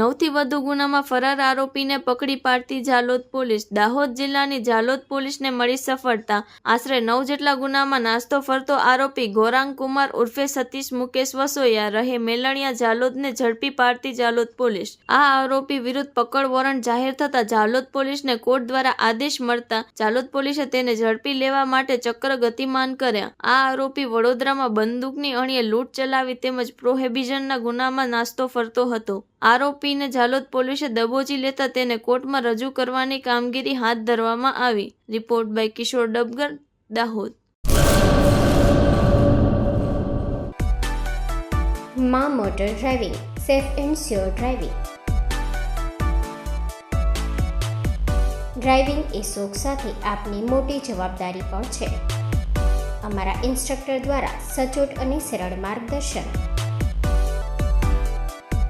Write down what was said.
નવથી વધુ ગુનામાં ફરાર આરોપીને પકડી પાડતી જાલોદ પોલીસ. દાહોદ જિલ્લાની જાલોદ પોલીસને મળી સફળતા. આશરે નવ જેટલા ગુનામાં નાસ્તો ફરતો આરોપી ગોરાંગ કુમાર ઉર્ફે સતીશ મુકેશ વસોયા રહે મેલણિયા જાલોદને ઝડપી પાડતી જાલોદ પોલીસ. આ આરોપી વિરુદ્ધ પકડ વોરંટ જાહેર થતા જાલોદ પોલીસને કોર્ટ દ્વારા આદેશ મળતા જાલોદ પોલીસે તેને ઝડપી લેવા માટે ચક્ર ગતિમાન કર્યા. આ આરોપી વડોદરામાં બંદૂકની અણીએ લૂંટ ચલાવી તેમજ પ્રોહેબિઝનના ગુનામાં નાસ્તો ફરતો હતો. આરોપીને જાલોદ પોલીસે દબોચી લેતા તેને કોર્ટમાં રજૂ કરવાની કામગીરી હાથ ધરવામાં આવી. Report by Kishor Dabgar, Dahod. મા motor driving, safe and sure driving. Driving એ શોખ સાથે આપની મોટી જવાબદારી પણ છે. અમારા ઇન્સ્ટ્રક્ટર દ્વારા સચોટ અને સરળ માર્ગદર્શન.